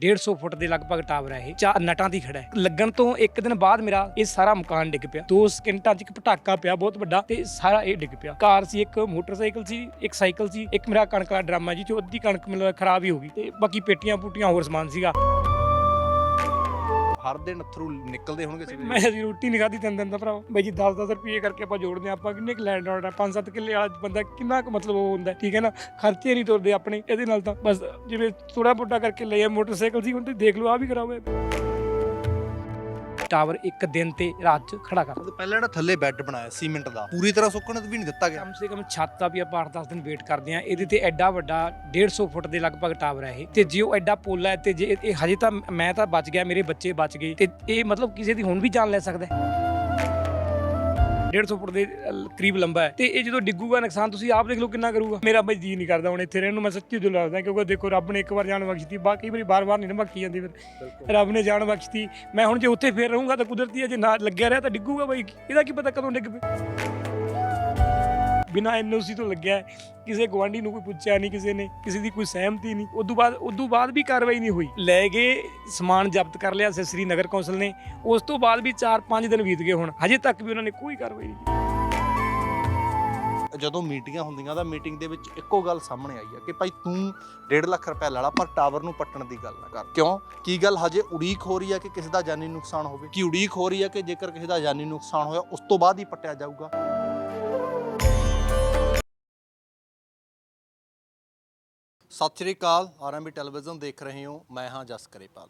150 ਫੁੱਟ ਦੇ ਲਗਭਗ ਟਾਵਰ ਹੈ ਇਹ ਚਾਰ ਨਟਾਂ ਦੀ ਖੜਾ ਹੈ। ਲੱਗਣ ਤੋਂ ਇੱਕ ਦਿਨ ਬਾਅਦ ਮੇਰਾ ਇਹ ਸਾਰਾ ਮਕਾਨ ਡਿੱਗ ਪਿਆ। ਦੋ ਸਕਿੰਟਾਂ 'ਚ ਇੱਕ ਪਟਾਕਾ ਪਿਆ, ਬਹੁਤ ਵੱਡਾ, ਤੇ ਸਾਰਾ ਇਹ ਡਿੱਗ ਪਿਆ। ਕਾਰ ਸੀ, ਇੱਕ ਮੋਟਰਸਾਈਕਲ ਸੀ, ਇੱਕ ਸਾਈਕਲ ਸੀ, ਇੱਕ ਮੇਰਾ ਕਣਕ ਦਾ ਡਰਾਮਾ ਜੀ ਚੋਂ ਅੱਧੀ ਕਣਕ ਮਤਲਬ ਖਰਾਬ ਹੀ ਹੋ ਗਈ, ਤੇ ਬਾਕੀ ਪੇਟੀਆਂ ਪੂਟੀਆਂ ਹੋਰ ਸਮਾਨ ਸੀਗਾ। ਹਰ ਦਿਨ ਅਥਰੂ ਨਿਕਲਦੇ ਹੋਣਗੇ ਸਵੇਰੇ। ਮੈਂ ਜੀ ਰੋਟੀ ਨਹੀਂ ਖਾਧੀ ਤਿੰਨ ਦਿਨ ਦਾ ਭਰਾ ਬਾਈ ਜੀ 10-10 ਰੁਪਏ ਕਰਕੇ ਆਪਾਂ ਜੋੜਦੇ ਹਾਂ, ਆਪਾਂ ਕਿੰਨੇ ਕੁ ਲੈਂਡ ਆਉਣਾ 5-7 ਕਿੱਲੇ ਵਾਲਾ ਬੰਦਾ ਕਿੰਨਾ ਕੁ ਮਤਲਬ ਉਹ ਹੁੰਦਾ, ਠੀਕ ਹੈ ਨਾ? ਖਰਚੇ ਨਹੀਂ ਤੁਰਦੇ ਆਪਣੇ, ਇਹਦੇ ਨਾਲ ਤਾਂ ਬਸ ਜਿਵੇਂ ਥੋੜਾ ਮੋਟਾ ਕਰਕੇ ਲਏ ਮੋਟਰਸਾਈਕਲ ਸੀ, ਹੁਣ ਤੇ ਦੇਖ ਲਓ ਆ ਵੀ ਖਰਾਬ ਹੋਇਆ ਟਾਵਰ ਇੱਕ ਦਿਨ ਤੇ ਰਾਤ ਚ ਖੜਾ ਕਰ ਪਹਿਲਾਂ ਜਿਹੜਾ ਥੱਲੇ ਬੈੱਡ ਬਣਾਇਆ ਸੀਮੈਂਟ ਦਾ ਪੂਰੀ ਤਰ੍ਹਾਂ ਸੁੱਕਣ ਵੀ ਨਹੀਂ ਦਿੱਤਾ ਗਿਆ। ਕਮ ਸੇ ਕਮ ਛੱਤ ਦਾ ਵੀ ਆਪਾਂ 8-10 ਦਿਨ ਵੇਟ ਕਰਦੇ ਆ ਇਹਦੇ ਤੇ ਐਡਾ ਵੱਡਾ 150 ਫੁੱਟ ਦੇ ਲਗਭਗ ਟਾਵਰ ਹੈ ਇਹ। ਤੇ ਜੇ ਉਹ ਐਡਾ ਪੋਲਾ ਹੈ ਤੇ ਜੇ ਇਹ- ਇਹ ਹਜੇ ਤਾਂ ਮੈਂ ਤਾਂ ਬਚ ਗਿਆ ਮੇਰੇ ਬੱਚੇ ਬਚ ਗਏ। ਤੇ ਇਹ ਮਤਲਬ ਕਿਸੇ ਦੀ ਹੁਣ ਵੀ ਜਾਨ ਲੈ ਸਕਦਾ ਹੈ। 150 ਫੁੱਟ ਦੇ ਅਲ- ਕਰੀਬ ਲੰਬਾ ਹੈ ਤੇ ਇਹ ਜਦੋਂ ਡਿੱਗੂਗਾ ਨੁਕਸਾਨ ਤੁਸੀਂ ਆਪ ਦੇਖ ਲਓ ਕਿੰਨਾ ਕਰੂਗਾ ਮੇਰਾ ਬਈ ਜੀ ਨਹੀਂ ਕਰਦਾ ਹੁਣ ਇੱਥੇ ਰਹਿਣ ਨੂੰ ਮੈਂ ਸੱਚੀ ਦਿਲ ਲੱਗਦਾ ਕਿਉਂਕਿ ਦੇਖੋ ਰੱਬ ਨੇ ਇੱਕ ਵਾਰ ਜਾਨ ਬਖਸ਼ਤੀ ਬਾਕੀ ਵਾਰੀ ਬਾਰ-ਬਾਰ ਨਹੀਂ ਨਾ ਬਖਸ਼ੀ ਜਾਂਦੀ ਫਿਰ ਰੱਬ ਨੇ ਜਾਨ ਬਖਸ਼ਤੀ ਮੈਂ ਹੁਣ ਜੇ ਉੱਥੇ ਫੇਰ ਰਹੂੰਗਾ ਤਾਂ ਕੁਦਰਤੀ ਹੈ ਜੇ ਨਾ ਲੱਗਿਆ ਰਿਹਾ ਤਾਂ ਡਿੱਗੂਗਾ ਬਈ ਇਹਦਾ ਕੀ ਪਤਾ ਕਦੋਂ ਡਿੱਗ ਪਏ ਬਿਨਾ ਐਨਓਸੀ ਤੋਂ ਲੱਗਿਆ ਕਿਸੇ ਗਵਾਂਢੀ ਨੂੰ ਕੋਈ ਪੁੱਛਿਆ ਨਹੀਂ, ਕਿਸੇ ਨੇ, ਕਿਸੇ ਦੀ ਕੋਈ ਸਹਿਮਤੀ ਨਹੀਂ। ਉਦੋਂ ਬਾਅਦ ਉਦੋਂ ਬਾਅਦ ਵੀ ਕਾਰਵਾਈ ਨਹੀਂ ਹੋਈ। ਲੈ ਗਏ ਸਮਾਨ ਜ਼ਬਤ ਕਰ ਲਿਆ ਸ੍ਰੀ ਨਗਰ ਕੌਂਸਲ ਨੇ। ਉਸ ਤੋਂ ਬਾਅਦ ਵੀ 4-5 ਦਿਨ ਬੀਤ ਗਏ ਹੁਣ। ਹਜੇ ਤੱਕ ਵੀ ਉਹਨਾਂ ਨੇ ਕੋਈ ਕਾਰਵਾਈ ਨਹੀਂ ਕੀਤੀ। ਜਦੋਂ ਮੀਟਿੰਗਾਂ ਹੁੰਦੀਆਂ ਤਾਂ ਮੀਟਿੰਗ ਦੇ ਵਿੱਚ ਇੱਕੋ ਗੱਲ ਸਾਹਮਣੇ ਆਈ ਹੈ ਕਿ ਭਾਈ ਤੂੰ 1.5 ਲੱਖ ਰੁਪਏ ਲਾ ਲਾ, ਪਰ ਟਾਵਰ ਨੂੰ ਪੱਟਣ ਦੀ ਗੱਲ ਨਾ ਕਰ। ਕਿਉਂ? ਕੀ ਗੱਲ ਹਜੇ ਉਡੀਕ ਹੋ ਰਹੀ ਹੈ ਕਿ ਕਿਸੇ ਦਾ ਜਾਨੀ ਨੁਕਸਾਨ ਹੋਵੇ? ਕੀ ਉਡੀਕ ਹੋ ਰਹੀ ਹੈ ਕਿ ਜੇਕਰ ਕਿਸੇ ਦਾ ਜਾਨੀ ਨੁਕਸਾਨ ਹੋਇਆ, ਉਸ ਤੋਂ ਬਾਅਦ ਹੀ ਪੱਟਿਆ ਜਾਊਗਾ? ਸਤਿ ਸ਼੍ਰੀ ਅਕਾਲ, ਆਰਐਮਬੀ ਟੈਲੀਵਿਜ਼ਨ ਦੇਖ ਰਹੇ ਹੋ, ਮੈਂ ਹਾਂ ਜਸਕਰੇਪਾਲ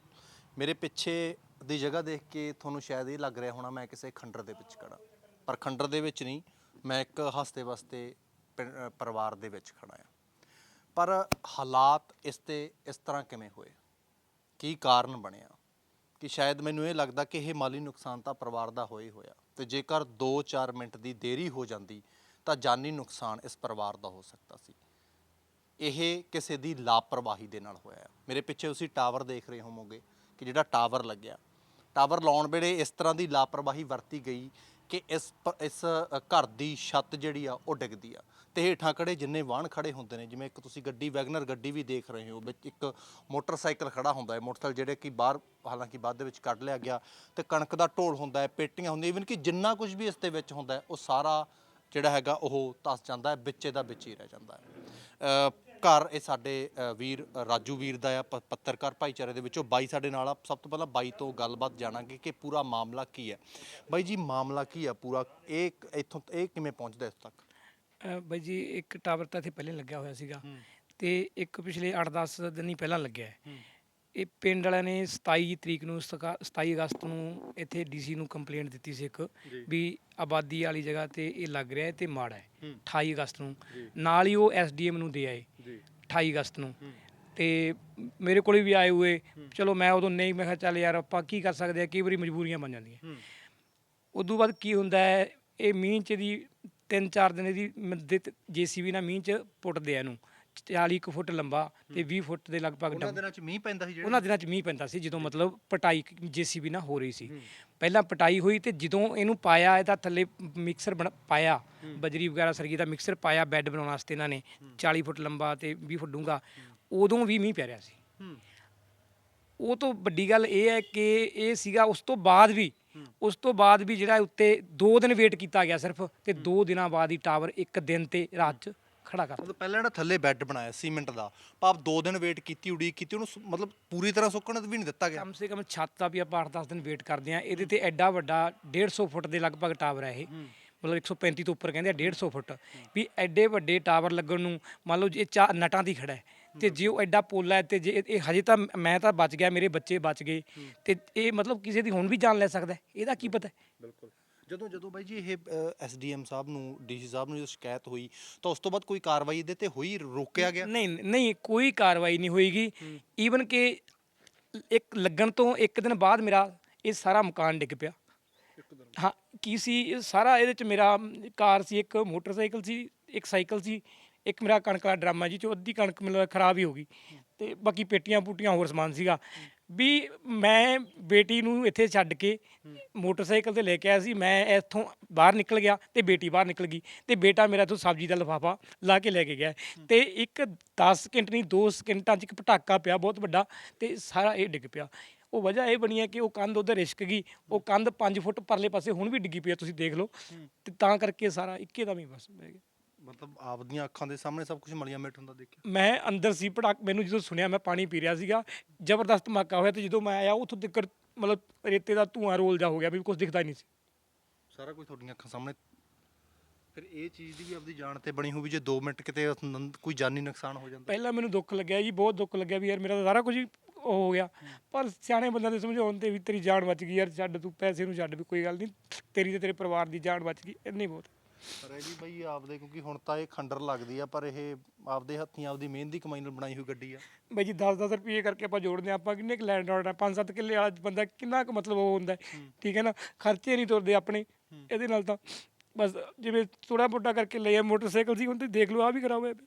ਮੇਰੇ ਪਿੱਛੇ ਦੀ ਜਗ੍ਹਾ ਦੇਖ ਕੇ ਤੁਹਾਨੂੰ ਸ਼ਾਇਦ ਇਹ ਲੱਗ ਰਿਹਾ ਹੋਣਾ, ਮੈਂ ਕਿਸੇ ਖੰਡਰ ਦੇ ਵਿੱਚ ਖੜਾ ਪਰ ਖੰਡਰ ਦੇ ਵਿੱਚ ਨਹੀਂ, ਮੈਂ ਇੱਕ ਹੱਸਦੇ ਵਸਤੇ ਪਿੰ- ਪਰਿਵਾਰ ਦੇ ਵਿੱਚ ਖੜਾ ਆ ਪਰ ਹਾਲਾਤ ਇਸ ਤੇ, ਇਸ ਤਰ੍ਹਾਂ ਕਿਵੇਂ ਹੋਏ? ਕੀ ਕਾਰਨ ਬਣਿਆ? ਕਿ ਸ਼ਾਇਦ ਮੈਨੂੰ ਇਹ ਲੱਗਦਾ ਕਿ ਇਹ ਮਾਲੀ ਨੁਕਸਾਨ ਤਾਂ ਪਰਿਵਾਰ ਦਾ ਹੋਇਆ ਹੀ ਹੋਇਆ। ਤੇ ਜੇਕਰ 2-4 ਮਿੰਟ ਦੀ ਦੇਰੀ ਹੋ ਜਾਂਦੀ, ਤਾਂ ਜਾਨੀ ਨੁਕਸਾਨ ਇਸ ਪਰਿਵਾਰ ਦਾ ਹੋ ਸਕਦਾ ਸੀ। ਇਹ ਕਿਸੇ ਦੀ ਲਾਪਰਵਾਹੀ ਦੇ ਨਾਲ ਹੋਇਆ ਹੈ। ਮੇਰੇ ਪਿੱਛੇ ਤੁਸੀਂ ਟਾਵਰ ਦੇਖ ਰਹੇ ਹੋਵੋਗੇ ਕਿ ਜਿਹੜਾ ਟਾਵਰ ਲੱਗਿਆ। ਟਾਵਰ ਲਾਉਣ ਵੇਲੇ ਇਸ ਤਰ੍ਹਾਂ ਦੀ ਲਾਪਰਵਾਹੀ ਵਰਤੀ ਗਈ ਕਿ ਇਸ ਪ- ਇਸ ਅ, ਘਰ ਦੀ ਛੱਤ ਜਿਹੜੀ ਆ ਉਹ ਡਿੱਗਦੀ ਆ। ਤੇ ਹੇਠਾਂ ਖੜੇ ਜਿੰਨੇ ਵਾਹਨ ਖੜੇ ਹੁੰਦੇ ਨੇ ਜਿਵੇਂ ਇੱਕ ਤੁਸੀਂ ਗੱਡੀ ਵੈਗਨਰ ਗੱਡੀ ਵੀ ਦੇਖ ਰਹੇ ਹੋ ਵਿੱਚ ਇੱਕ ਮੋਟਰਸਾਈਕਲ ਖੜਾ ਹੁੰਦਾ ਹੈ। ਮੋਟਰਸਾਈਕਲ ਜਿਹੜੇ ਕਿ ਬਾਹਰ ਹਾਲਾਂਕਿ ਬਾਅਦ ਦੇ ਵਿੱਚ ਕੱਢ ਲਿਆ ਗਿਆ ਤੇ ਕਣਕ ਦਾ ਢੋਲ ਹੁੰਦਾ ਹੈ ਪੇਟੀਆਂ ਹੁੰਦੀਆਂ ਇਵਨ ਕਿ ਜਿੰਨਾ ਕੁਝ ਵੀ ਇਸ ਦੇ ਵਿੱਚ ਹੁੰਦਾ ਹੈ ਉਹ ਸਾਰਾ ਜਿਹੜਾ ਹੈਗਾ ਉਹ ਧਸ ਜਾਂਦਾ ਹੈ ਵਿੱਚੇ ਦਾ ਵਿੱਚ ਹੀ ਰਹਿ ਜਾਂਦਾ ਹੈ। ਅ, ਘਰ ਇਹ ਸਾਡੇ ਵੀਰ ਰਾਜੂ ਵੀਰ ਦਾ ਆ ਪੱਤਰਕਾਰ ਭਾਈਚਾਰੇ ਦੇ ਵਿੱਚੋਂ ਬਾਈ ਸਾਡੇ ਨਾਲ ਆ। ਸਭ ਤੋਂ ਪਹਿਲਾਂ ਬਾਈ ਤੋਂ ਗੱਲਬਾਤ ਜਾਣਾਂਗੇ ਕਿ ਪੂਰਾ ਮਾਮਲਾ ਕੀ ਹੈ। ਬਾਈ ਜੀ ਮਾਮਲਾ ਕੀ ਹੈ ਪੂਰਾ? ਇਹ ਇੱਥੋਂ ਇਹ ਕਿਵੇਂ ਪਹੁੰਚਦਾ ਇਸ ਤੱਕ? ਬਾਈ ਜੀ ਇੱਕ ਟਾਵਰ ਤਾਂ ਇੱਥੇ ਪਹਿਲੇ ਲੱਗਿਆ ਹੋਇਆ ਸੀਗਾ ਤੇ ਇੱਕ ਪਿਛਲੇ 8-10 ਦਿਨ ਹੀ ਪਹਿਲਾਂ ਲੱਗਿਆ ਹੈ। ਇਹ ਪਿੰਡ ਵਾਲਿਆਂ ਨੇ 27 ਤਰੀਕ ਨੂੰ ਸਕਾ- 27 ਅਗਸਤ ਨੂੰ ਇੱਥੇ ਡੀਸੀ ਨੂੰ ਕੰਪਲੇਂਟ ਦਿੱਤੀ ਸੀ ਇੱਕ ਵੀ ਆਬਾਦੀ ਵਾਲੀ ਜਗ੍ਹਾ ਤੇ ਇਹ ਲੱਗ ਰਿਹਾ ਹੈ ਤੇ ਮਾੜਾ ਹੈ। 28 ਅਗਸਤ ਨੂੰ। ਨਾਲ ਹੀ ਉਹ ਐਸਡੀਐਮ ਨੂੰ ਦੇ ਆਏ। ਜੀ। 28 ਅਗਸਤ ਨੂੰ। ਤੇ ਮੇਰੇ ਕੋਲੇ ਵੀ ਆਏ ਹੋਏ। ਚਲੋ ਮੈਂ ਉਦੋਂ ਨਹੀਂ ਮੈਂ ਕਿਹਾ ਚੱਲ ਯਾਰ ਆਪਾਂ ਕੀ ਕਰ ਸਕਦੇ ਆ? ਕਈ ਵਾਰੀ ਮਜਬੂਰੀਆਂ ਬਣ ਜਾਂਦੀਆਂ। ਉਦੋਂ ਬਾਅਦ ਕੀ ਹੁੰਦਾ ਹੈ? ਇਹ ਮੀਂਹ ਚ ਦੀ 3-4 ਦਿਨ ਦੀ ਜੀਸੀਬੀ ਨਾਲ ਮੀਂਹ ਚ ਪੁੱਟਦੇ ਆ ਇਹਨੂੰ। 40 ਕੁ ਫੁੱਟ ਲੰਬਾ ਤੇ 20 ਫੁੱਟ ਦੇ ਲਗਭਗ ਉਹਨਾਂ ਡੱਬ ਦਿਨਾਂ ਚ ਮੀਂਹ ਪੈਂਦਾ ਸੀ ਜਿਹੜਾ? ਉਹਨਾਂ ਦਿਨਾਂ ਚ ਮੀਂਹ ਪੈਂਦਾ ਸੀ ਜਦੋਂ ਮਤਲਬ ਪਟਾਈ ਜੀਸੀਬੀ ਨਾਲ ਹੋ ਰਹੀ ਸੀ। ਪਹਿਲਾਂ ਪਟਾਈ ਹੋਈ ਤੇ ਜਦੋਂ ਇਹਨੂੰ ਪਾਇਆ ਇਹਦਾ ਥੱਲੇ ਮਿਕਸਰ ਬਣ ਪਾਇਆ ਬਜਰੀ ਵਗੈਰਾ ਸਰਗੀ ਦਾ ਮਿਕਸਰ ਪਾਇਆ ਬੈੱਡ ਬਣਾਉਣ ਵਾਸਤੇ ਇਹਨਾਂ ਨੇ 40 ਫੁੱਟ ਲੰਬਾ ਤੇ 20 ਫੁੱਟ ਡੂੰਘਾ ਉਦੋਂ ਵੀ ਮੀਂਹ ਪੈ ਰਿਹਾ ਸੀ। ਹੂੰ। ਉਹ ਤੋਂ ਵੱਡੀ ਗੱਲ ਇਹ ਹੈ ਕਿ ਇਹ ਸੀਗਾ ਉਸ ਤੋਂ ਬਾਅਦ ਵੀ ਉਸ ਤੋਂ ਬਾਅਦ ਵੀ ਜਿਹੜਾ ਉੱਤੇ 2 ਦਿਨ ਵੇਟ ਕੀਤਾ ਗਿਆ ਸਿਰਫ ਤੇ 2 ਦਿਨਾਂ ਬਾਅਦ ਹੀ ਟਾਵਰ ਇੱਕ ਦਿਨ ਤੇ ਰਾਤ ਚ ਖੜਾ ਕਰ। ਮਤਲਬ ਪਹਿਲਾਂ ਜਿਹੜਾ ਥੱਲੇ ਬੈੱਡ ਬਣਾਇਆ ਸੀਮੈਂਟ ਦਾ ਭਾਵ 2 ਦਿਨ ਵੇਟ ਕੀਤੀ ਉਡੀਕ ਕੀਤੀ ਉਹਨੂੰ ਸੁ- ਮਤਲਬ ਪੂਰੀ ਤਰ੍ਹਾਂ ਸੁੱਕਣ ਵੀ ਨਹੀਂ ਦਿੱਤਾ ਗਿਆ। ਕਮ ਸੇ ਕਮ ਛੱਤ ਦਾ ਵੀ ਆਪਾਂ 8-10 ਦਿਨ ਵੇਟ ਕਰਦੇ ਆ ਇਹਦੇ ਤੇ ਐਡਾ ਵੱਡਾ 150 ਫੁੱਟ ਦੇ ਲਗਭਗ ਟਾਵਰ ਹੈ ਇਹ। ਮਤਲਬ 135 ਤੋਂ ਉੱਪਰ ਕਹਿੰਦੇ ਆ 150 ਫੁੱਟ। ਵੀ ਐਡੇ ਵੱਡੇ ਟਾਵਰ ਲੱਗਣ ਨੂੰ ਮੰਨ ਲਓ ਜੇ ਚਾ ਨਟਾਂ ਦੀ ਖੜਾ ਹੈ ਤੇ ਜੇ ਉਹ ਐਡਾ ਪੋਲਾ ਹੈ ਤੇ ਜੇ ਇਹ- ਇਹ ਹਜੇ ਤਾਂ ਮੈਂ ਤਾਂ ਬਚ ਗਿਆ ਮੇਰੇ ਬੱਚੇ ਬਚ ਗਏ। ਤੇ ਇਹ ਮਤਲਬ ਕਿਸੇ ਦੀ ਹੁਣ ਵੀ ਜਾਨ ਲੈ ਸਕਦਾ ਹੈ। ਇਹਦਾ ਕੀ ਪਤਾ? ਬਿਲਕੁਲ। ਜਦੋਂ ਜਦੋਂ ਬਾਈ ਜੀ ਇਹ ਐਸਡੀਐਮ ਸਾਹਿਬ ਨੂੰ ਡੀਸੀ ਸਾਹਿਬ ਨੂੰ ਜਦੋਂ ਸ਼ਿਕਾਇਤ ਹੋਈ ਤਾਂ ਉਸ ਤੋਂ ਬਾਅਦ ਕੋਈ ਕਾਰਵਾਈ ਇਹਦੇ ਤੇ ਹੋਈ ਰੋਕਿਆ ਗਿਆ? ਨਹੀਂ ਨਹੀਂ ਕੋਈ ਕਾਰਵਾਈ ਨਹੀਂ ਹੋਏਗੀ ਈਵਨ ਕਿ ਇੱਕ ਲੱਗਣ ਤੋਂ ਇੱਕ ਦਿਨ ਬਾਅਦ ਮੇਰਾ ਇਹ ਸਾਰਾ ਮਕਾਨ ਡਿੱਗ ਪਿਆ। ਹਾਂ ਕੀ ਸੀ? ਇਹ ਸਾਰਾ ਇਹਦੇ ਚ ਮੇਰਾ ਕਾਰ ਸੀ ਇੱਕ ਮੋਟਰਸਾਈਕਲ ਸੀ ਇੱਕ ਸਾਈਕਲ ਸੀ ਇੱਕ ਮੇਰਾ ਕਣਕ ਦਾ ਡਰਾਮਾ ਜੀ ਚੋਂ ਅੱਧੀ ਕਣਕ ਲੱਗਦਾ ਖਰਾਬ ਹੀ ਹੋ ਗਈ। ਤੇ ਬਾਕੀ ਪੇਟੀਆਂ ਪੂਟੀਆਂ ਹੋਰ ਸਮਾਨ ਸੀਗਾ। ਵੀ ਮੈਂ ਬੇਟੀ ਨੂੰ ਇੱਥੇ ਛੱਡ ਕੇ ਮੋਟਰਸਾਈਕਲ ਤੇ ਲੈ ਕੇ ਆਇਆ ਸੀ। ਮੈਂ ਇੱਥੋਂ ਬਾਹਰ ਨਿਕਲ ਗਿਆ ਤੇ ਬੇਟੀ ਬਾਹਰ ਨਿਕਲ ਗਈ ਤੇ ਬੇਟਾ ਮੇਰਾ ਤੋਂ ਸਬਜ਼ੀ ਦਾ ਲਿਫਾਫਾ ਲਾ ਕੇ ਲੈ ਕੇ ਗਿਆ। ਤੇ ਇੱਕ 10 ਸਕਿੰਟ ਨਹੀਂ 2 ਸਕਿੰਟਾਂ 'ਚ ਇੱਕ ਪਟਾਕਾ ਪਿਆ ਬਹੁਤ ਵੱਡਾ ਤੇ ਸਾਰਾ ਇਹ ਡਿੱਗ ਪਿਆ। ਉਹ ਵਜ੍ਹਾ ਇਹ ਬਣੀ ਹੈ ਕਿ ਉਹ ਕੰਧ ਉਧਰ ਰਿਸਕ ਗਈ ਉਹ ਕੰਧ 5 ਫੁੱਟ ਪਰਲੇ ਪਾਸੇ ਹੁਣ ਵੀ ਡਿੱਗੀ ਪਈ ਹੈ ਤੁਸੀਂ ਦੇਖ ਲਓ। ਤੇ ਤਾਂ ਕਰਕੇ ਸਾਰਾ ਇੱਕੇ ਦਮ ਹੀ ਬਸ ਬਹਿ ਗਿਆ। ਮਤਲਬ ਆਪਦੀਆਂ ਅੱਖਾਂ ਦੇ ਸਾਹਮਣੇ ਸਭ ਕੁਝ ਮਲੀਆਂ ਮਿੱਟ ਹੁੰਦਾ ਦੇਖਿਆ? ਮੈਂ ਅੰਦਰ ਸੀ ਪਟਾਕ ਮੈਨੂੰ ਜਦੋਂ ਸੁਣਿਆ ਮੈਂ ਪਾਣੀ ਪੀ ਰਿਹਾ ਸੀਗਾ ਜ਼ਬਰਦਸਤ ਧਮਾਕਾ ਹੋਇਆ ਤੇ ਜਦੋਂ ਮੈਂ ਆਇਆ ਉੱਥੋਂ ਤੱਕ ਮਤਲਬ ਰੇਤੇ ਦਾ ਧੂਆਂ ਰੋਲ ਜਾ ਹੋ ਗਿਆ ਵੀ ਕੁਝ ਦਿਖਦਾ ਹੀ ਨਹੀਂ ਸੀ। ਸਾਰਾ ਕੁਝ ਤੁਹਾਡੀਆਂ ਅੱਖਾਂ ਸਾਹਮਣੇ। ਫਿਰ ਇਹ ਚੀਜ਼ ਦੀ ਵੀ ਆਪਦੀ ਜਾਨ ਤੇ ਬਣੀ ਵੀ ਜੇ 2 ਮਿੰਟ ਕਿਤੇ ਕੋਈ ਜਾਨੀ ਨੁਕਸਾਨ ਹੋ ਜਾਂਦਾ। ਪਹਿਲਾਂ ਮੈਨੂੰ ਦੁੱਖ ਲੱਗਿਆ ਜੀ ਬਹੁਤ ਦੁੱਖ ਲੱਗਿਆ ਵੀ ਯਾਰ ਮੇਰਾ ਤਾਂ ਸਾਰਾ ਕੁਝ ਹੀ ਉਹ ਹੋ ਗਿਆ। ਪਰ ਸਿਆਣੇ ਬੰਦਿਆਂ ਦੇ ਸਮਝਾਉਣ ਤੇ ਵੀ ਤੇਰੀ ਜਾਨ ਬਚ ਗਈ ਯਾਰ ਛੱਡ ਤੂੰ ਪੈਸੇ ਨੂੰ ਛੱਡ ਵੀ ਕੋਈ ਗੱਲ ਨਹੀਂ ਤੇਰੀ ਤੇ ਤੇਰੇ ਪਰਿਵਾਰ ਦੀ ਜਾਨ ਬਚ ਗਈ ਇੰਨੀ ਬਹੁਤ। ਪਰ ਇਹ ਵੀ ਬਈ ਆਪਦੇ ਕਿਉਂਕਿ ਹੁਣ ਤਾਂ ਇਹ ਖੰਡਰ ਲੱਗਦੀ ਆ ਪਰ ਇਹ ਆਪਦੇ ਹੱਥੀਂ ਆਪਦੀ ਮਿਹਨਤ ਦੀ ਕਮਾਈ ਨਾਲ ਬਣਾਈ ਹੋਈ ਗੱਡੀ ਆ। ਬਈ ਜੀ 10-10 ਰੁਪਏ ਕਰਕੇ ਆਪਾਂ ਜੋੜਦੇ ਹਾਂ ਆਪਾਂ ਕਿੰਨੇ ਕੁ ਲੈਂਡ ਆਰਡਰ 5-7 ਕਿੱਲੇ ਵਾਲਾ ਬੰਦਾ ਕਿੰਨਾ ਕੁ ਮਤਲਬ ਉਹ ਹੁੰਦਾ ਹੈ, ਠੀਕ ਹੈ ਨਾ? ਖਰਚੇ ਨਹੀਂ ਤੁਰਦੇ ਆਪਣੇ ਇਹਦੇ ਨਾਲ ਤਾਂ। ਬਸ ਜਿਵੇਂ ਥੋੜਾ ਮੋਟਾ ਕਰਕੇ ਲਿਆ ਮੋਟਰਸਾਈਕਲ ਸੀ ਹੁਣ ਤੇ ਦੇਖ ਲਓ ਆ ਵੀ ਖਰਾਬ ਹੋਇਆ ਪਿਆ।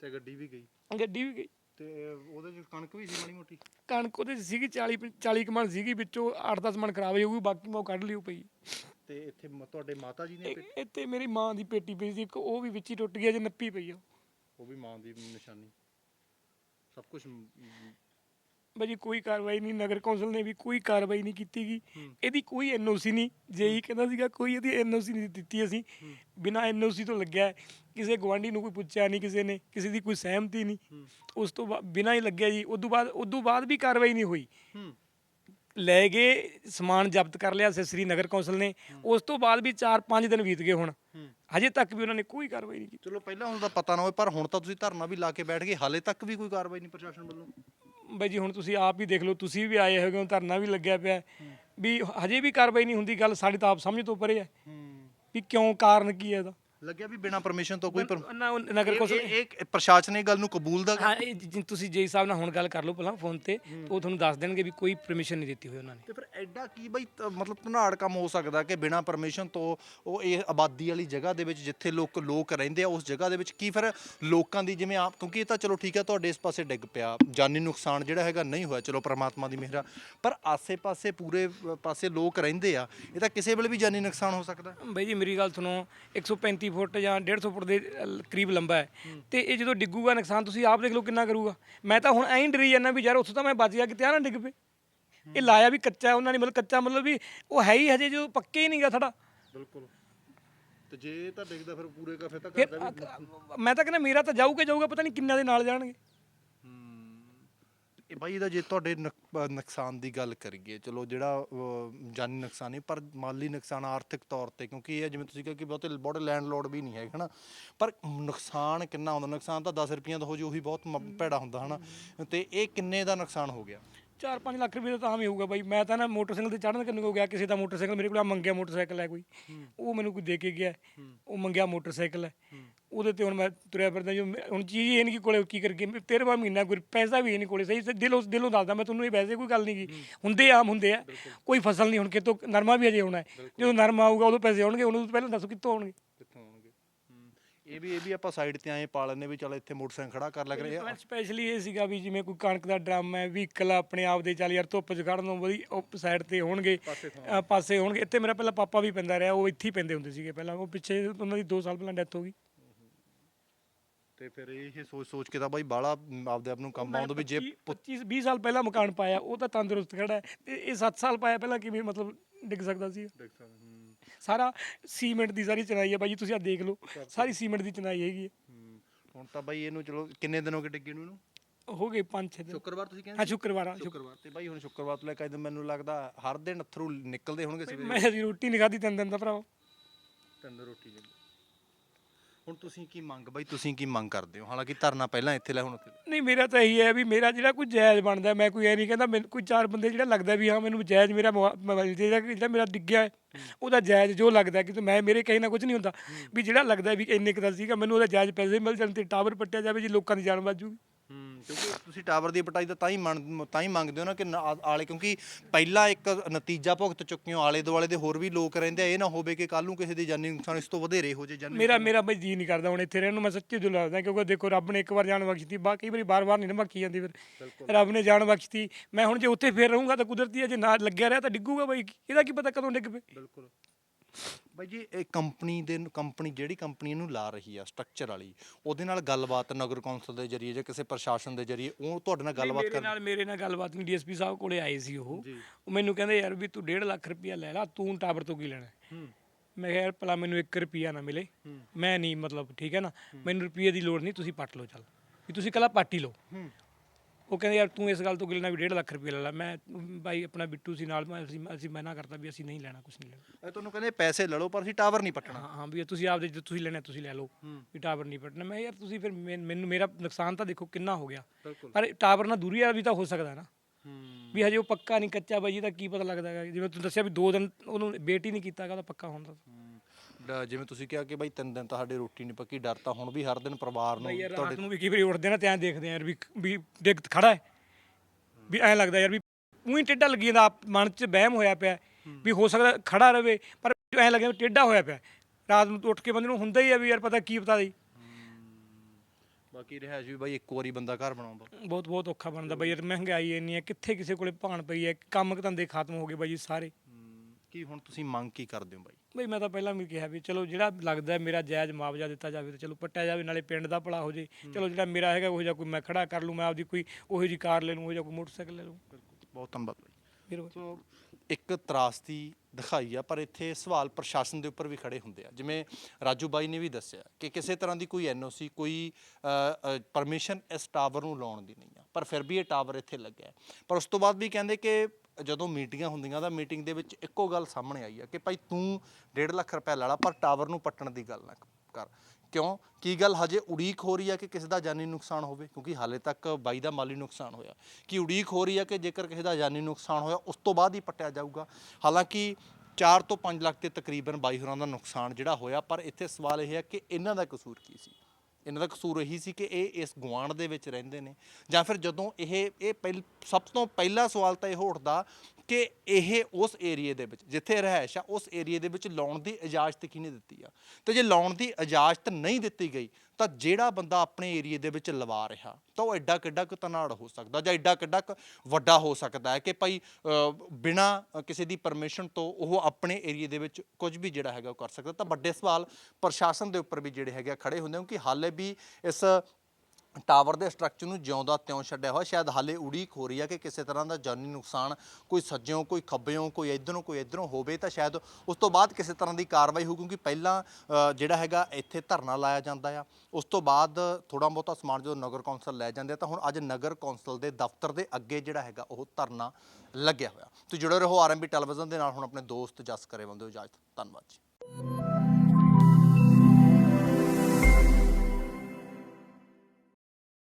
ਤੇ ਗੱਡੀ ਵੀ ਗਈ। ਗੱਡੀ ਵੀ ਗਈ। ਤੇ ਉਹਦੇ ਚ ਕਣਕ ਵੀ ਸੀ ਮਾੜੀ ਮੋਟੀ? ਕਣਕ ਉਹਦੇ 'ਚ ਸੀਗੀ 40 ਪੰ- 40 ਕਮਣ ਸੀਗੀ ਵਿੱਚੋਂ 8-10 ਮਣ ਖਰਾਬ ਹੋ ਗਈ ਬਾਕੀ ਮੈਂ ਉਹ ਕੱਢ ਲਈ ਉਹ ਪਈ ਤੇ ਇੱਥੇ ਮ- ਤੁਹਾਡੇ ਮਾਤਾ ਜੀ ਨੇ ਇੱਕ ਇੱਥੇ ਮੇਰੀ ਮਾਂ ਦੀ ਪੇਟੀ ਪਈ ਸੀ ਇੱਕ ਉਹ ਵੀ ਵਿੱਚ ਹੀ ਟੁੱਟ ਗਈ ਜੇ ਨੱਪੀ ਪਈ ਆ। ਉਹ ਵੀ ਮਾਂ ਦੀ ਨਿਸ਼ਾਨੀ। ਸਭ ਕੁਝ ਬਾਜੀ ਕੋਈ ਕਾਰਵਾਈ ਨਹੀਂ ਨਗਰ ਕੌਂਸਲ ਨੇ ਵੀ ਕੋਈ ਕਾਰਵਾਈ ਨਹੀਂ ਕੀਤੀ ਗੀ। ਇਹਦੀ ਕੋਈ ਐਨਓਸੀ ਨਹੀਂ। ਜੇਈ ਕਹਿੰਦਾ ਸੀਗਾ ਕੋਈ ਇਹਦੀ ਐਨਓਸੀ ਨਹੀਂ ਦਿੱਤੀ ਅਸੀਂ। ਬਿਨਾ ਐਨਓਸੀ ਤੋਂ ਲੱਗਿਆ। ਹੈ। ਕਿਸੇ ਗਵਾਂਢੀ ਨੂੰ ਕੋਈ ਪੁੱਛਿਆ ਨਹੀਂ ਕਿਸੇ ਨੇ ਕਿਸੇ ਦੀ ਕੋਈ ਸਹਿਮਤੀ ਨਹੀਂ। ਉਸ ਤੋਂ ਬਾਅਦ ਬਿਨਾ ਹੀ ਲੱਗਿਆ ਜੀ। ਉਦੋਂ ਬਾਅਦ ਉਦੋਂ ਬਾਅਦ ਵੀ ਕਾਰਵਾਈ ਨਹੀਂ ਹੋਈ। ਹੂੰ। ਲੈ ਗਏ ਸਮਾਨ ਜ਼ਬਤ ਕਰ ਲਿਆ ਸ੍ਰੀ ਨਗਰ ਕੌਂਸਲ ਨੇ। ਉਸ ਤੋਂ ਬਾਅਦ ਵੀ 4-5 ਦਿਨ ਬੀਤ ਗਏ ਹੁਣ। ਹਜੇ ਤੱਕ ਵੀ ਉਹਨਾਂ ਨੇ ਕੋਈ ਕਾਰਵਾਈ ਨਹੀਂ ਕੀਤੀ। ਚਲੋ ਪਹਿਲਾਂ ਹੁਣ ਤਾਂ ਪਤਾ ਨਾ ਹੋਵੇ ਪਰ ਹੁਣ ਤਾਂ ਤੁਸੀਂ ਧਰਨਾ ਵੀ ਲਾ ਕੇ ਬੈਠ ਗਏ ਹਾਲੇ ਤੱਕ ਵੀ ਕੋਈ ਕਾਰਵਾਈ ਨਹੀਂ ਪ੍ਰਸ਼ਾਸਨ ਵੱਲੋਂ। ਬਾਈ ਜੀ ਹੁਣ ਤੁਸੀਂ ਆਪ ਹੀ ਦੇਖ ਲਓ ਤੁਸੀਂ ਵੀ ਆਏ ਹੋਗੇ ਹੋ ਧਰਨਾ ਵੀ ਲੱਗਿਆ ਪਿਆ। ਵੀ ਹਜੇ ਵੀ ਕਾਰਵਾਈ ਨਹੀਂ ਹੁੰਦੀ ਗੱਲ ਸਾਡੀ ਤਾਂ ਆਪ ਸਮਝ ਤੋਂ ਪਰੇ ਹੂੰ। ਵੀ ਕਿਉਂ ਕਾਰਨ ਕੀ ਹੈ ਇਹਦਾ? ਲੱਗਿਆ ਵੀ ਬਿਨਾਂ ਪਰਮਿਸ਼ਨ ਤੋਂ ਕੋਈ ਪਰ- ਨਾ ਉਹ ਨਗਰ ਕੌਂਸਲ ਇਹ ਇਹ ਪ੍ਰਸ਼ਾਸਨ ਇਹ ਗੱਲ ਨੂੰ ਕਬੂਲ ਦਾ ਹਾਂ ਇਹ ਜਿ- ਤੁਸੀਂ ਜੇਈ ਸਾਹਿਬ ਨਾਲ ਹੁਣ ਗੱਲ ਕਰ ਲਓ ਪਹਿਲਾਂ ਫੋਨ ਤੇ ਉਹ ਤੁਹਾਨੂੰ ਦੱਸ ਦੇਣਗੇ ਵੀ ਕੋਈ ਪਰਮਿਸ਼ਨ ਨਹੀਂ ਦਿੱਤੀ ਹੋਈ ਉਹਨਾਂ ਨੇ। ਤੇ ਫਿਰ ਐਡਾ ਕੀ ਬਈ ਤ- ਮਤਲਬ ਧਨਾੜ ਕੰਮ ਹੋ ਸਕਦਾ ਕਿ ਬਿਨਾਂ ਪਰਮਿਸ਼ਨ ਤੋਂ ਉਹ ਇਹ ਆਬਾਦੀ ਵਾਲੀ ਜਗ੍ਹਾ ਦੇ ਵਿੱਚ ਜਿੱਥੇ ਲੋਕ ਲੋਕ ਰਹਿੰਦੇ ਆ ਉਸ ਜਗ੍ਹਾ ਦੇ ਵਿੱਚ ਕੀ ਫਿਰ ਲੋਕਾਂ ਦੀ ਜਿਵੇਂ ਆਪ ਕਿਉਂਕਿ ਇਹ ਤਾਂ ਚਲੋ ਠੀਕ ਹੈ ਤੁਹਾਡੇ ਇਸ ਪਾਸੇ ਡਿੱਗ ਪਿਆ ਜਾਨੀ ਨੁਕਸਾਨ ਜਿਹੜਾ ਹੈਗਾ ਨਹੀਂ ਹੋਇਆ ਚਲੋ ਪ੍ਰਮਾਤਮਾ ਦੀ ਮਿਹਰ ਆ ਪਰ ਆਸੇ-ਪਾਸੇ ਪੂਰੇ ਅ, ਪਾਸੇ ਲੋਕ ਰਹਿੰਦੇ ਆ ਇਹ ਤਾਂ ਕਿਸੇ ਵੇਲੇ ਵੀ ਜਾਨੀ ਨੁਕਸਾਨ ਹੋ ਸਕਦਾ। ਬਾਈ ਜੀ ਮੇਰੀ ਗੱਲ ਸੁਣੋ 135 ਫੁੱਟ ਜਾਂ 150 ਫੁੱਟ ਦੇ ਅਲ- ਕਰੀਬ ਲੰਬਾ ਹੈ। ਤੇ ਇਹ ਜਦੋਂ ਡਿੱਗੂਗਾ ਨੁਕਸਾਨ ਤੁਸੀਂ ਆਪ ਦੇਖ ਲਓ ਕਿੰਨਾ ਕਰੂਗਾ। ਮੈਂ ਤਾਂ ਹੁਣ ਐਂ ਡਰੀ ਜਾਂਦਾ ਵੀ ਯਾਰ ਉੱਥੋਂ ਤਾਂ ਮੈਂ ਬਚ ਗਿਆ ਕਿਤੇ ਆ ਨਾ ਡਿੱਗ ਪਏ। ਇਹ ਲਾਇਆ ਵੀ ਕੱਚਾ ਹੈ, ਉਹਨਾਂ ਨੇ ਮਤਲਬ ਕੱਚਾ ਮਤਲਬ ਵੀ ਉਹ ਹੈ ਹੀ ਹਜੇ ਜੋ ਪੱਕੇ ਹੀ ਨਹੀਂਗਾ ਸਾਡਾ। ਬਿਲਕੁਲ। ਤੇ ਜੇ ਤਾਂ ਡਿੱਗਦਾ ਫਿਰ ਪੂਰੇ ਕਾ ਫਿਰ ਤਾਂ ਫਿਰ ਅ- ਮੈਂ ਤਾਂ ਕਹਿੰਦਾ ਮੇਰਾ ਤਾਂ ਜਾਊਗਾ ਜਾਊਗਾ ਪਤਾ ਨਹੀਂ ਕਿੰਨਾ ਦੇ ਨਾਲ ਜਾਣਗੇ। ਇਹ ਬਾਈ ਇਹਦਾ ਜੇ ਤੁਹਾਡੇ ਨੁਕ- ਅਹ ਨੁਕਸਾਨ ਦੀ ਗੱਲ ਕਰੀਏ ਚਲੋ ਜਿਹੜਾ ਅਹ, ਜਾਨੀ ਨੁਕਸਾਨ ਨਹੀਂ ਪਰ ਮਾਲੀ ਨੁਕਸਾਨ ਆਰਥਿਕ ਤੌਰ ਤੇ ਕਿਉਂਕਿ ਇਹ ਜਿਵੇਂ ਤੁਸੀਂ ਕਿਹਾ ਕਿ ਬਹੁਤੇ ਬਹੁਤੇ ਲੈਂਡਲੋਰਡ ਵੀ ਨਹੀਂ ਹੈ ਹਨਾ? ਪਰ ਨੁਕਸਾਨ ਕਿੰਨਾ ਹੁੰਦਾ? ਨੁਕਸਾਨ ਤਾਂ 10 ਰੁਪਈਆਂ ਦਾ ਹੋ ਜੇ ਉਹੀ ਬਹੁਤ ਮ- ਭੈੜਾ ਹੁੰਦਾ ਹਨਾ? ਤੇ ਇਹ ਕਿੰਨੇ ਦਾ ਨੁਕਸਾਨ ਹੋ ਗਿਆ? 4-5 ਲੱਖ ਰੁਪਏ ਦਾ ਤਾਂ ਆਮ ਹੀ ਹੋਊਗਾ ਬਾਈ। ਮੈਂ ਤਾਂ ਨਾ ਮੋਟਰਸਾਈਕਲ ਤੇ ਚੜਨ ਕਿੰਨੇ ਕੋ ਗਿਆ ਕਿਸੇ ਦਾ ਮੋਟਰਸਾਈਕਲ ਮੇਰੇ ਕੋਲ ਆ ਮੰਗਿਆ ਮੋਟਰਸਾਈਕਲ ਹੈ ਕੋਈ। ਉਹ ਮੈਨੂੰ ਕੋਈ ਦੇ ਕੇ ਗਿਆ। ਉਹ ਮੰਗਿਆ ਮੋਟਰਸਾਈਕਲ ਹੈ। ਉਹਦੇ ਤੇ ਹੁਣ ਮੈਂ ਤੁਰਿਆ ਫਿਰਦਾ ਜੋ ਮੈਂ- ਹੁਣ ਚੀਜ਼ ਇਹ ਨਹੀਂ ਕਿ ਕੋਲੇ ਕੀ ਕਰਕੇ ਤੇਰਵਾਂ ਮਹੀਨਾ ਕੋਈ ਪੈਸਾ ਵੀ ਨਹੀਂ ਕੋਲੇ ਸਹੀ ਸੇ ਦਿਲੋਂ ਦਿਲੋਂ ਦੱਸਦਾ ਮੈਂ ਤੁਹਾਨੂੰ ਇਹ ਵੈਸੇ ਕੋਈ ਗੱਲ ਨਹੀਂ ਕੀ ਹੁੰਦੇ ਆਮ ਹੁੰਦੇ ਆ। ਕੋਈ ਫਸਲ ਨਹੀਂ ਹੁਣ ਕਿਤੋਂ ਨਰਮਾ ਵੀ ਅਜੇ ਹੋਣਾ ਹੈ। ਜਦੋਂ ਨਰਮਾ ਆਊਗਾ ਉਦੋਂ ਪੈਸੇ ਆਉਣਗੇ ਉਹਨੂੰ ਪਹਿਲਾਂ ਦੱਸੋ ਕਿੱਥੋਂ ਆਉਣਗੇ? ਕਿੱਥੋਂ ਆਉਣਗੇ? ਇਹ ਵੀ ਇਹ ਵੀ ਆਪਾਂ ਸਾਈਡ ਤੇ ਆਏ ਪਾ ਲੈਂਦੇ ਵੀ ਚਲ ਇੱਥੇ ਮੋਟਰਸਾਈਕਲ ਖੜਾ ਕਰ ਲੱਗ ਰਿਹਾ ਸਪੈਸ਼ਲੀ ਇਹ ਸੀਗਾ ਵੀ ਜਿਵੇਂ ਕੋਈ ਕਣਕ ਦਾ ਡਰਮ ਹੈ ਵਹੀਕਲ ਆਪਣੇ ਆਪ ਦੇ ਚੱਲ ਯਾਰ ਧੁੱਪ ਚ ਕੱਢਣ ਨੂੰ ਵਧੀ ਉਹ ਸਾਈਡ ਤੇ ਹੋਣਗੇ। ਅ, ਪਾਸੇ ਹੋਣਗੇ। ਇੱਥੇ ਮੇਰਾ ਪਹਿਲਾਂ ਪਾਪਾ ਵੀ ਪੈਂਦਾ ਰਿਹਾ ਉਹ ਇੱਥੇ ਹੀ ਪੈਂਦੇ ਹੁੰਦੇ ਸੀਗੇ ਪਹਿਲਾਂ। ਉਹ ਪਿੱਛੇ ਉਹਨਾਂ ਦੀ 2 ਸਾਲ ਪਹਿਲਾਂ ਡੈਥ ਹੋ ਗਈ। ਤੇ ਫਿਰ ਇਹ ਸੋਚ ਸੋਚ ਕੇ ਤਾਂ ਬਾਈ ਬਾਲਾ ਆਪਦੇ ਆਪ ਨੂੰ ਕੰਮ ਆਉਂਦਾ ਵੀ ਜੇ 25 20 ਸਾਲ ਪਹਿਲਾਂ ਮਕਾਨ ਪਾਇਆ ਉਹ ਤਾਂ ਤੰਦਰੁਸਤ ਖੜਾ ਹੈ। ਤੇ ਇਹ 7 ਸਾਲ ਪਾਇਆ ਪਹਿਲਾਂ ਕਿਵੇਂ ਮਤਲਬ ਡਿੱਗ ਸਕਦਾ ਸੀ? ਸਾਰਾ ਸੀਮੈਂਟ ਦੀ ਸਾਰੀ ਚਨਾਈ ਹੈ ਬਾਈ ਜੀ ਤੁਸੀਂ ਆ ਦੇਖ ਲਓ। ਸਾਰੀ ਸੀਮੈਂਟ ਦੀ ਚਨਾਈ ਹੈਗੀ ਹੈ। ਹੁਣ ਤਾਂ ਬਾਈ ਇਹਨੂੰ ਚਲੋ ਕਿੰਨੇ ਦਿਨ ਹੋ ਗਏ ਡਿੱਗੇ ਨੂੰ ਇਹਨੂੰ? ਹੋ ਗਏ 5-6 ਦਿਨ। ਸ਼ੁੱਕਰਵਾਰ ਤੁਸੀਂ ਕਹਿੰਦੇ ਹਾਂ ਸ਼ੁੱਕਰਵਾਰ ਆ ਸ਼ੁੱਕਰਵਾਰ। ਤੇ ਬਾਈ ਹੁਣ ਸ਼ੁੱਕਰਵਾਰ ਤੋਂ ਲੈ ਕੇ ਅੱਜ ਮੈਨੂੰ ਲੱਗਦਾ ਹਰ ਦਿਨ ਅਥਰੂ ਨਿਕਲਦੇ ਹੋਣਗੇ ਸਵੇਰੇ। ਮੈਂ ਅਜੀ ਰੋਟੀ ਨਹੀਂ ਖਾਧੀ ਤਿੰਨ ਦਿਨ ਦਾ ਭਰਾਵਾ। ਤੰਦਰ ਰੋਟੀ ਲਈ ਹੁਣ ਤੁਸੀਂ ਕੀ ਮੰਗ ਬਾਈ ਤੁਸੀਂ ਕੀ ਮੰਗ ਕਰਦੇ ਹੋ? ਹਾਲਾਂਕਿ ਧਰਨਾ ਪਹਿਲਾਂ ਇੱਥੇ ਲੈ ਹੁਣ ਉੱਥੇ ਨਹੀਂ ਮੇਰਾ ਤਾਂ ਇਹੀ ਹੈ ਵੀ ਮੇਰਾ ਜਿਹੜਾ ਕੋਈ ਜਾਇਜ਼ ਬਣਦਾ ਮੈਂ ਕੋਈ ਐ ਨਹੀਂ ਕਹਿੰਦਾ ਮੈਨੂੰ ਕੋਈ ਚਾਰ ਬੰਦੇ ਜਿਹੜਾ ਲੱਗਦਾ ਵੀ ਹਾਂ ਮੈਨੂੰ ਜਾਇਜ਼ ਮੇਰਾ ਮੋਬਾਈਲ ਜਿਹੜਾ ਜਿਹੜਾ ਮੇਰਾ ਡਿੱਗਿਆ ਹੈ, ਉਹਦਾ ਜਾਇਜ਼ ਜੋ ਲੱਗਦਾ ਕਿ ਮੈਂ ਮੇਰੇ ਕਹੇ ਨਾ ਕੁਝ ਨਹੀਂ ਹੁੰਦਾ। ਵੀ ਜਿਹੜਾ ਲੱਗਦਾ ਵੀ ਇੰਨੇ ਕੁ ਦਾ ਸੀਗਾ ਮੈਨੂੰ ਉਹਦਾ ਜਾਇਜ਼ ਪੈਸੇ ਮਿਲ ਜਾਣ ਤੇ ਟਾਵਰ ਪੱਟਿਆ ਜਾਵੇ ਜੀ ਲੋਕਾਂ ਦੀ ਜਾਨ ਬਚ ਹੂੰ ਕਿਉਂਕਿ ਤੁਸੀਂ ਟਾਵਰ ਦੀ ਪਟਾਈ ਦਾ ਤਾਂ ਹੀ ਮੰਨ- ਤਾਂ ਹੀ ਮੰਗਦੇ ਹੋ ਨਾ ਕਿ ਨਾ- ਆ- ਆਲੇ ਕਿਉਂਕਿ ਪਹਿਲਾਂ ਇੱਕ ਨਤੀਜਾ ਭੁਗਤ ਚੁੱਕੇ ਹੋ ਆਲੇ ਦੁਆਲੇ ਦੇ ਹੋਰ ਵੀ ਲੋਕ ਰਹਿੰਦੇ ਆ ਇਹ ਨਾ ਹੋਵੇ ਕਿ ਕੱਲ ਨੂੰ ਕਿਸੇ ਦੀ ਜਾਨੀ ਨੁਕਸਾਨ ਇਸ ਤੋਂ ਵਧੇਰੇ ਹੋ ਜੇ ਜਾਨੀ ਮੇਰਾ ਮੇਰਾ ਬਈ ਜੀ ਨਹੀਂ ਕਰਦਾ ਹੁਣ ਇੱਥੇ ਰਹਿਣ ਨੂੰ ਮੈਂ ਸੱਚੀ ਦਿਲ ਲੱਗਦਾ ਕਿਉਂਕਿ ਦੇਖੋ ਰੱਬ ਨੇ ਇੱਕ ਵਾਰ ਜਾਨ ਬਖਸ਼ਤੀ ਬਾਕੀ ਵਾਰੀ ਬਾਰ-ਬਾਰ ਨਹੀਂ ਨਾ ਬਖਸ਼ੀ ਜਾਂਦੀ ਫਿਰ। ਰੱਬ ਨੇ ਜਾਨ ਬਖਸ਼ਤੀ ਮੈਂ ਹੁਣ ਜੇ ਉੱਥੇ ਫੇਰ ਰਹੂੰਗਾ ਤਾਂ ਕੁਦਰਤੀ ਹੈ ਜੇ ਨਾ ਲੱਗਿਆ ਰਿਹਾ ਤਾਂ ਡਿੱਗੂਗਾ ਬਈ ਇਹਦਾ ਕੀ ਪਤਾ ਕਦੋਂ ਡਿੱਗ ਪਏ। ਬਿਲਕੁਲ। ਬਾਈ ਜੀ ਇਹ ਕੰਪਨੀ ਦੇ ਕੰਪਨੀ ਜਿਹੜੀ ਕੰਪਨੀ ਇਹਨੂੰ ਲਾ ਰਹੀ ਆ ਸਟਰਕਚਰ ਵਾਲੀ ਉਹਦੇ ਨਾਲ ਗੱਲਬਾਤ ਨਗਰ ਕੌਂਸਲ ਦੇ ਜਰੀਏ ਜਾਂ ਕਿਸੇ ਪ੍ਰਸ਼ਾਸਨ ਦੇ ਜਰੀਏ ਉਹ ਤੁਹਾਡੇ ਨਾਲ ਗੱਲਬਾਤ ਮੇਰੇ ਨਾਲ ਮੇਰੇ ਨਾਲ ਗੱਲਬਾਤ ਨਹੀਂ ਡੀਐਸਪੀ ਸਾਹਿਬ ਕੋਲੇ ਆਏ ਸੀ ਉਹ। ਉਹ ਮੈਨੂੰ ਕਹਿੰਦੇ ਯਾਰ ਵੀ ਤੂੰ 1.5 ਲੱਖ ਰੁਪਇਆ ਲੈ ਲਾ ਤੂੰ ਟਾਵਰ ਤੋਂ ਕੀ ਲੈਣਾ ਹੈ? ਮੈਂ ਕਿਹਾ ਯਾਰ ਭਲਾ ਮੈਨੂੰ 1 ਰੁਪਿਆ ਨਾ ਮਿਲੇ। ਮੈਂ ਨਹੀਂ ਮਤਲਬ ਠੀਕ ਹੈ ਨਾ? ਮੈਨੂੰ ਰੁਪਈਏ ਦੀ ਲੋੜ ਨਹੀਂ ਤੁਸੀਂ ਪੱਟ ਲਓ ਚੱਲ। ਵੀ ਤੁਸੀਂ ਕੱਲਾ ਪੱਟ ਹੀ ਲਓ। ਉਹ ਕਹਿੰਦੇ ਯਾਰ ਤੂੰ ਇਸ ਗੱਲ ਤੋਂ ਗਿਲਣਾ ਵੀ 1.5 ਲੱਖ ਰੁਪਏ ਲੈ ਲੈ। ਮੈਂ ਬਾਈ ਆਪਣਾ ਬਿੱਟੂ ਸੀ ਨਾਲ ਮੈਂ ਅਸੀਂ ਅਸੀਂ ਮਨਾ ਕਰਤਾ ਵੀ ਅਸੀਂ ਨਹੀਂ ਲੈਣਾ ਕੁਝ ਨਹੀਂ ਲੈਣਾ। ਇਹ ਤੁਹਾਨੂੰ ਕਹਿੰਦੇ ਪੈਸੇ ਲੈ ਲਓ ਪਰ ਅਸੀਂ ਟਾਵਰ ਨਹੀਂ ਪੱਟਣਾ। ਹਾਂ ਹਾਂ ਵੀ ਤੁਸੀਂ ਆਪਦੇ ਜੇ ਤੁਸੀਂ ਲੈਣਾ ਤੁਸੀਂ ਲੈ ਲਓ। ਵੀ ਟਾਵਰ ਨਹੀਂ ਪਟਣਾ। ਮੈਂ ਯਾਰ ਤੁਸੀਂ ਫਿਰ ਮੈਨ- ਮੈਨੂੰ ਮੇਰਾ ਨੁਕਸਾਨ ਤਾਂ ਦੇਖੋ ਕਿੰਨਾ ਹੋ ਗਿਆ। ਬਿਲਕੁਲ। ਪਰ ਟਾਵਰ ਨਾਲ ਦੂਰੀ ਵਾਲਾ ਵੀ ਤਾਂ ਹੋ ਸਕਦਾ ਨਾ। ਵੀ ਹਜੇ ਉਹ ਪੱਕਾ ਨਹੀਂ ਕੱਚਾ ਬਾਈ ਜੀ ਦਾ ਕੀ ਪਤਾ ਲੱਗਦਾ ਹੈਗਾ। ਜਿਵੇਂ ਤੁਸੀਂ ਦੱਸਿਆ ਵੀ ਦੋ ਦਿਨ ਉਹਨੂੰ ਵੇਟ ਹੀ ਨਹੀਂ ਕੀਤਾ ਹੈਗਾ ਤਾਂ ਪੱਕਾ ਹੁੰਦਾ। ਹੂੰ। ਡ- ਜਿਵੇਂ ਤੁਸੀਂ ਕਿਹਾ ਕਿ ਬਾਈ ਤਿੰਨ ਦਿਨ ਤਾਂ ਸਾਡੇ ਰੋਟੀ ਨਹੀਂ ਪੱਕੀ ਡਰ ਤਾਂ ਹੁਣ ਵੀ ਹਰ ਦਿਨ ਪਰਿਵਾਰ ਨੂੰ ਯਾਰ ਰਾਤ ਨੂੰ ਵੀ ਕਈ ਵਾਰੀ ਉੱਠਦੇ ਨਾ ਤੇ ਐਂ ਦੇਖਦੇ ਆ ਯਾਰ ਵੀ ਵੀ ਡਿੱਗ ਖੜਾ ਹੈ। ਵੀ ਐਂ ਲੱਗਦਾ ਯਾਰ ਵੀ ਉਹੀ ਟੇਢਾ ਲੱਗੀ ਜਾਂਦਾ ਆਪ- ਮਨ 'ਚ ਵਹਿਮ ਹੋਇਆ ਪਿਆ ਵੀ ਹੋ ਸਕਦਾ ਖੜਾ ਰਵੇ ਪਰ ਐਂ ਲੱਗਿਆ ਵੀ ਟੇਢਾ ਹੋਇਆ ਪਿਆ ਰਾਤ ਨੂੰ ਉੱਠ ਕੇ ਬੰਦੇ ਨੂੰ ਹੁੰਦਾ ਹੀ ਆ ਵੀ ਯਾਰ ਪਤਾ ਕੀ ਪਤਾ ਜੀ ਬਾਕੀ ਰਿਹਾ ਜੀ ਬਾਈ ਇੱਕ ਵਾਰੀ ਬੰਦਾ ਘਰ ਬਣਾਉਂਦਾ। ਬਹੁਤ ਬਹੁਤ ਔਖਾ ਬਣਦਾ ਬਈ ਯਾਰ ਮਹਿੰਗਾਈ ਇੰਨੀ ਹੈ ਕਿੱਥੇ ਕਿਸੇ ਕੋਲੇ ਭਾਣ ਪਈ ਹੈ ਕੰਮ ਧੰਦੇ ਖਤਮ ਹੋ ਗਏ ਬਾਈ ਜੀ ਸਾਰੇ। ਕੀ ਹੁਣ ਤੁਸੀਂ ਮੰਗ ਕੀ ਕਰਦੇ ਹੋ ਬਾਈ? ਬਈ ਮੈਂ ਤਾਂ ਪਹਿਲਾਂ ਵੀ ਕਿਹਾ ਵੀ ਚਲੋ ਜਿਹੜਾ ਲੱਗਦਾ ਹੈ ਮੇਰਾ ਜਾਇਜ਼ ਮੁਆਵਜ਼ਾ ਦਿੱਤਾ ਜਾਵੇ ਤੇ ਚਲੋ ਪੱਟਿਆ ਜਾਵੇ ਨਾਲੇ ਪਿੰਡ ਦਾ ਭਲਾ ਹੋ ਜੇ। ਚਲੋ ਜਿਹੜਾ ਮੇਰਾ ਹੈਗਾ ਉਹ ਜਿਹਾ ਕੋਈ ਮੈਂ ਖੜਾ ਕਰ ਲੂੰ ਮੈਂ ਆਪਦੀ ਕੋਈ ਉਹੋ ਜਿਹੀ ਕਾਰ ਲੈ ਲੂੰ ਉਹ ਜਿਹਾ ਕੋਈ ਮੋਟਰਸਾਈਕਲ ਲੈ ਲੂੰ। ਬਹੁਤ ਧੰਨਵਾਦ ਬਾਈ। ਫਿਰ ਸੋ ਇੱਕ ਤਰਾਸਦੀ ਦਿਖਾਈ ਆ ਪਰ ਇੱਥੇ ਸਵਾਲ ਪ੍ਰਸ਼ਾਸਨ ਦੇ ਉੱਪਰ ਵੀ ਖੜੇ ਹੁੰਦੇ ਆ। ਜਿਵੇਂ ਰਾਜੂ ਬਾਈ ਨੇ ਵੀ ਦੱਸਿਆ ਕਿ ਕਿਸੇ ਤਰ੍ਹਾਂ ਦੀ ਕੋਈ ਐਨਓਸੀ ਕੋਈ ਪਰਮਿਸ਼ਨ ਇਸ ਟਾਵਰ ਨੂੰ ਲਾਉਣ ਦੀ ਨਹੀਂ ਆ ਪਰ ਫਿਰ ਵੀ ਇਹ ਟਾਵਰ ਇੱਥੇ ਲੱਗਿਆ। ਹੈ। ਪਰ ਉਸ ਤੋਂ ਬਾਅਦ ਵੀ ਕਹਿੰਦੇ ਕਿ ਜਦੋਂ ਮੀਟਿੰਗਾਂ ਹੁੰਦੀਆਂ ਤਾਂ ਮੀਟਿੰਗ ਦੇ ਵਿੱਚ ਇੱਕੋ ਗੱਲ ਸਾਹਮਣੇ ਆਈ ਆ ਕਿ ਭਾਈ ਤੂੰ 1.5 ਲੱਖ ਰੁਪਏ ਲਾ ਲਾ, ਪਰ ਟਾਵਰ ਨੂੰ ਪੱਟਣ ਦੀ ਗੱਲ ਨਾ ਕਰ। ਕਿਉਂ? ਕੀ ਗੱਲ ਹਜੇ ਉਡੀਕ ਹੋ ਰਹੀ ਹੈ ਕਿ ਕਿਸੇ ਦਾ ਜਾਨੀ ਨੁਕਸਾਨ ਹੋਵੇ? ਕਿਉਂਕਿ ਹਾਲੇ ਤੱਕ ਬਾਈ ਦਾ ਮਾਲੀ ਨੁਕਸਾਨ ਹੋਇਆ। ਕੀ ਉਡੀਕ ਹੋ ਰਹੀ ਹੈ ਕਿ ਜੇਕਰ ਕਿਸੇ ਦਾ ਜਾਨੀ ਨੁਕਸਾਨ ਹੋਇਆ, ਉਸ ਤੋਂ ਬਾਅਦ ਹੀ ਪੱਟਿਆ ਜਾਊਗਾ? ਹਾਲਾਂਕਿ 4 ਤੋਂ 5 ਲੱਖ 'ਤੇ ਤਕਰੀਬਨ ਬਾਈ ਹੋਰਾਂ ਦਾ ਨੁਕਸਾਨ ਜਿਹੜਾ ਹੋਇਆ, ਪਰ ਇੱਥੇ ਸਵਾਲ ਇਹ ਹੈ ਕਿ ਇਹਨਾਂ ਦਾ ਕਸੂਰ ਕੀ ਸੀ? ਇਹਨਾਂ ਦਾ ਕਸੂਰ ਇਹੀ ਸੀ ਕਿ ਇਹ ਇਸ ਗੁਆਂਢ ਦੇ ਵਿੱਚ ਰਹਿੰਦੇ ਨੇ ਜਾਂ ਫਿਰ ਜਦੋਂ ਇਹ ਇਹ ਪਹਿਲ, ਸਭ ਤੋਂ ਪਹਿਲਾ ਸਵਾਲ ਤਾਂ ਇਹ ਉੱਠਦਾ ਕਿ ਇਹ ਉਸ ਏਰੀਏ ਦੇ ਵਿੱਚ, ਜਿੱਥੇ ਰਹਿائش ਆ, ਉਸ ਏਰੀਏ ਦੇ ਵਿੱਚ ਲਾਉਣ ਦੀ ਇਜਾਜ਼ਤ ਕਿਹਨੇ ਦਿੱਤੀ ਆ? ਤੇ ਜੇ ਲਾਉਣ ਦੀ ਇਜਾਜ਼ਤ ਨਹੀਂ ਦਿੱਤੀ ਗਈ, ਤਾਂ ਜਿਹੜਾ ਬੰਦਾ ਆਪਣੇ ਏਰੀਏ ਦੇ ਵਿੱਚ ਲਵਾ ਰਿਹਾ, ਤਾਂ ਉਹ ਐਡਾ ਕਿੱਡਾ ਕੁ ਤਨਾੜ ਹੋ ਸਕਦਾ, ਜਾਂ ਐਡਾ ਕਿੱਡਾ ਕੁ ਵੱਡਾ ਹੋ ਸਕਦਾ ਹੈ ਕਿ ਭਾਈ ਬਿਨਾ ਕਿਸੇ ਦੀ ਪਰਮਿਸ਼ਨ ਤੋਂ ਉਹ ਆਪਣੇ ਏਰੀਏ ਦੇ ਵਿੱਚ ਕੁਝ ਵੀ ਜਿਹੜਾ ਹੈਗਾ ਉਹ ਕਰ ਸਕਦਾ। ਤਾਂ ਵੱਡੇ ਸਵਾਲ ਪ੍ਰਸ਼ਾਸਨ ਦੇ ਉੱਪਰ ਵੀ ਜਿਹੜੇ ਹੈਗੇ ਖੜੇ ਹੁੰਦੇ ਕਿ ਹਾਲੇ ਵੀ ਇਸ ਟਾਵਰ ਦੇ ਸਟਰਕਚਰ ਨੂੰ ਜਿਉਂਦਾ ਤਿਉਂ ਛੱਡਿਆ ਹੋਇਆ, ਸ਼ਾਇਦ ਹਾਲੇ ਉਡੀਕ ਹੋ ਰਹੀ ਹੈ ਕਿ ਕਿਸੇ ਤਰ੍ਹਾਂ ਦਾ ਜਾਨੀ ਨੁਕਸਾਨ, ਕੋਈ ਸੱਜਿਓਂ, ਕੋਈ ਖੱਬਿਓਂ, ਕੋਈ ਇਧਰੋਂ ਕੋਈ ਇਧਰੋਂ ਹੋਵੇ ਤਾਂ ਸ਼ਾਇਦ ਉਸ ਤੋਂ ਬਾਅਦ ਕਿਸੇ ਤਰ੍ਹਾਂ ਦੀ ਕਾਰਵਾਈ ਹੋ ਕਿਉਂਕਿ ਪਹਿਲਾਂ ਜਿਹੜਾ ਹੈਗਾ ਇੱਥੇ ਧਰਨਾ ਲਾਇਆ ਜਾਂਦਾ ਆ। ਉਸ ਤੋਂ ਬਾਅਦ ਥੋੜਾ ਬਹੁਤਾ ਸਮਾਨ ਜਦੋਂ ਨਗਰ ਕੌਂਸਲ ਲੈ ਜਾਂਦੇ ਆ, ਤਾਂ ਹੁਣ ਅੱਜ ਨਗਰ ਕੌਂਸਲ ਦੇ ਦਫ਼ਤਰ ਦੇ ਅੱਗੇ ਜਿਹੜਾ ਹੈਗਾ ਉਹ ਧਰਨਾ ਲੱਗਿਆ ਹੋਇਆ। ਤੁਸੀਂ ਜੁੜੇ ਰਹੋ ਆਰਐਮਬੀ ਟੈਲੀਵਿਜ਼ਨ ਦੇ ਨਾਲ, ਹੁਣ ਆਪਣੇ ਦੋਸਤ ਜਸ ਕਰੇ ਬੰਦੇ ਇਜਾਜ਼ਤ। ਧੰਨਵਾਦ ਜੀ।